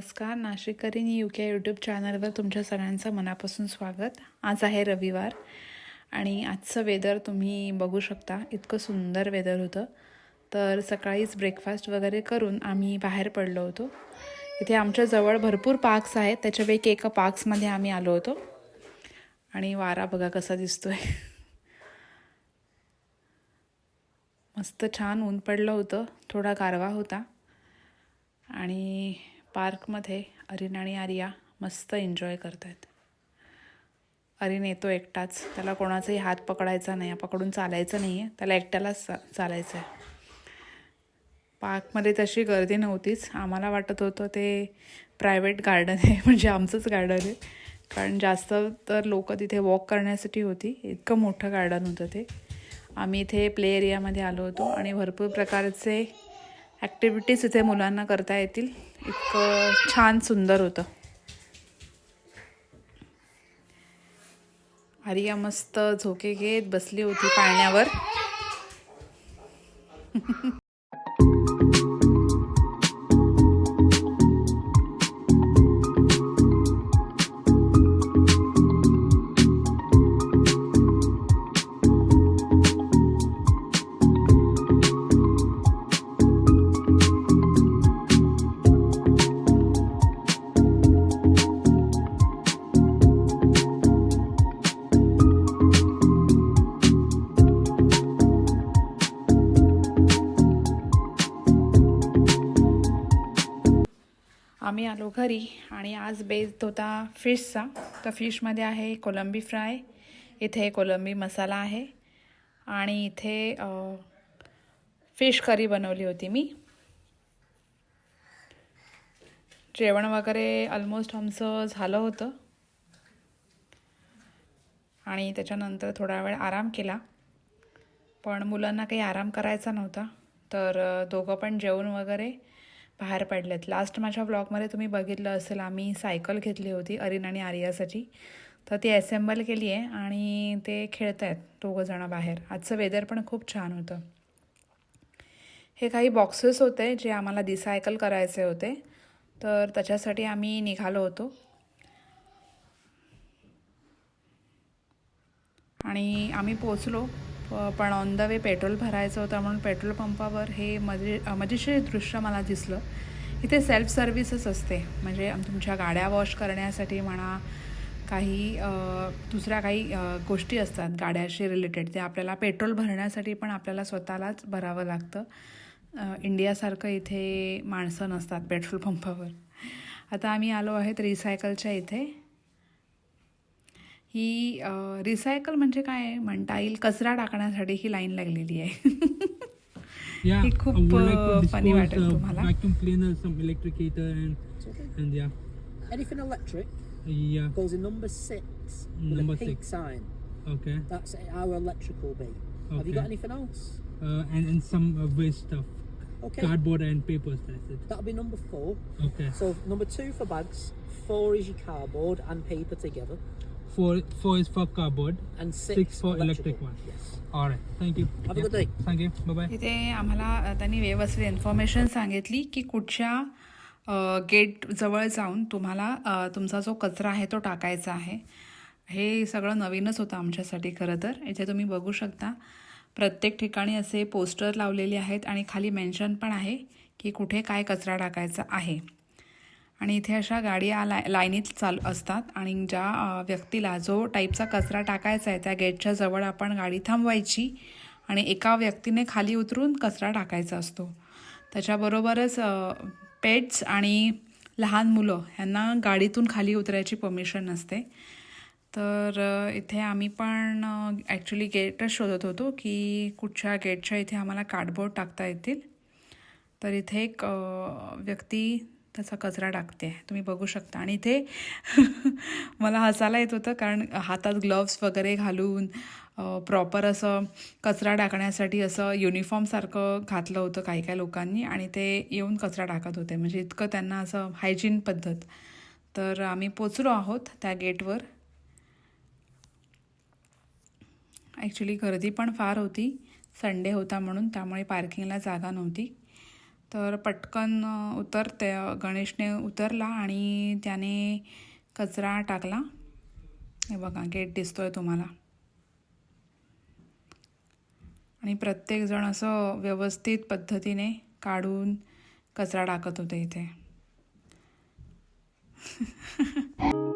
नमस्कार नाशिकरीन you K YouTube चॅनलवर तुमच्या सगळ्यांचं मनापासून स्वागत. आज आहे रविवार आणि आजचं वेदर तुम्ही बघू शकता. इतकं सुंदर वेदर होतं. तर सकाळीच ब्रेकफास्ट वगैरे करून आम्ही बाहेर पडलो होतो. इथे आमच्याजवळ भरपूर पार्क्स आहेत. त्याच्यापैकी एका पार्क्समध्ये आम्ही आलो होतो. आणि वारा बघा कसा दिसतोय. मस्त छान ऊन पडलं होतं. थोडा गारवा होता. आणि पार्कमध्ये अरिन आणि आर्या मस्त एन्जॉय करत आहेत अरिन येतो एकटाच. त्याला कोणाचाही हात पकडायचा नाही. पकडून चालायचं नाही आहे त्याला एकट्यालाच चा चालायचं आहे पार्कमध्ये तशी गर्दी नव्हतीच. आम्हाला वाटत होतं ते प्रायव्हेट गार्डन आहे. म्हणजे आमचंच गार्डन आहे. कारण जास्त तर लोक तिथे वॉक करण्यासाठी होती. इतकं मोठं गार्डन होतं ते. आम्ही इथे प्ले एरियामध्ये आलो होतो आणि भरपूर प्रकारचे ॲक्टिव्हिटीज इथे मुलांना करता येतील. इतकं छान सुंदर होतं. आर्या मस्त झोके घेत बसली होती पाळण्यावर. आम्ही आलो घरी आणि आज बेस्ड होता फिशचा. तर फिशमध्ये आहे कोलंबी फ्राय इथे कोलंबी मसाला आहे आणि इथे फिश करी बनवली होती मी. जेवण वगैरे ऑलमोस्ट आमचं झालं होतं. आणि त्याच्यानंतर थोडा वेळ आराम केला. पण मुलांना काही आराम करायचा नव्हता. तर दोघं पण जेवण वगैरे बाहेर पडलेत. लास्ट माझ्या ब्लॉगमध्ये तुम्ही बघितलं असेल आम्ही सायकल घेतली होती अरिन आणि आर्यासाठी. तर ती असेंबल केली आहे आणि ते खेळत आहेत दोघंजणं बाहेर. आजचं वेदर पण खूप छान होतं. हे काही बॉक्सेस होते जे आम्हाला डिसायकल करायचे होते. तर त्याच्यासाठी आम्ही निघालो होतो. आणि आम्ही पोचलो पण ऑन द वे पेट्रोल भरायचं होतं म्हणून पेट्रोल पंपावर हे मजे मजेशीर दृश्य मला दिसलं. इथे सेल्फ सर्व्हिसच असते. म्हणजे तुमच्या गाड्या वॉश करण्यासाठी म्हणा काही दुसऱ्या काही गोष्टी असतात गाड्याशी रिलेटेड ते आपल्याला पेट्रोल भरण्यासाठी पण आपल्याला स्वतःलाच भरावं लागतं. इंडियासारखं इथे माणसं नसतात पेट्रोल पंपावर आता आम्ही आलो आहेत रिसायकलच्या इथे. ही रिसायकल म्हणजे काय आहे म्हणता येईल कचरा टाकण्यासाठी ही लाईन लागलेली आहे Yeah, हे खूप, I would like to uh, funny dispose वाटेल uh, तुम्हाला. vacuum cleaner, some electric heater, and and yeah, Anything electric yeah, goes in number six with Number a pink six. sign. okay. That's our electrical bin. Have you Okay. got anything else? Uh, and and some uh, waste stuff, Okay. cardboard and papers. That's it. That'll be number four. Okay. So number two for bags, four is your cardboard and paper together, Four four is for cardboard. and six, Six for electric one. Yes. All right. Thank you. Have a Yeah. good day. Thank you. Bye bye. इथे आम्हाला त्यांनी व्यवस्थित information सांगितली की कुठच्या gate जवळ जाऊन तुम्हाला तुमचा जो कचरा आहे तो टाकायचा आहे हे सगळं नवीनच होतं आमच्यासाठी खरं तर इथे तुम्ही बघू शकता प्रत्येक ठिकाणी असे पोस्टर लावलेले आहेत आणि खाली मेन्शन पण आहे की कुठे काय कचरा टाकायचा आहे आणि इथे अशा गाड्या लाय लाईनीत चालू असतात. आणि ज्या व्यक्तीला जो टाईपचा कचरा टाकायचा आहे त्या गेटच्या जवळ आपण गाडी थांबवायची आणि एका व्यक्तीने खाली उतरून कचरा टाकायचा असतो. त्याच्याबरोबरच पेट्स आणि लहान मुलं ह्यांना गाडीतून खाली उतरायची परमिशन नसते. तर इथे आम्ही पण ॲक्च्युली गेटच शोधत होतो की कुठच्या गेटच्या इथे आम्हाला कार्डबोर्ड टाकता येतील. तर इथे एक व्यक्ती त्याचा कचरा टाकते. तुम्ही बघू शकता. आणि इथे मला हसायला येत होतं कारण हातात ग्लव्स वगैरे घालून प्रॉपर असं कचरा टाकण्यासाठी असं युनिफॉर्मसारखं घातलं होतं काही काही लोकांनी आणि ते येऊन कचरा टाकत होते. म्हणजे इतकं त्यांना असं हायजीन पद्धत. तर आम्ही पोचलो आहोत त्या गेटवर ॲक्च्युली गर्दी पण फार होती. संडे होता म्हणून त्यामुळे पार्किंगला जागा नव्हती. तर पटकन उतरते. गणेशने उतरला आणि त्याने कचरा टाकला. हे बघा गेट दिसतो आहे तुम्हाला. आणि प्रत्येकजण असं व्यवस्थित पद्धतीने काढून कचरा टाकत होते इथे.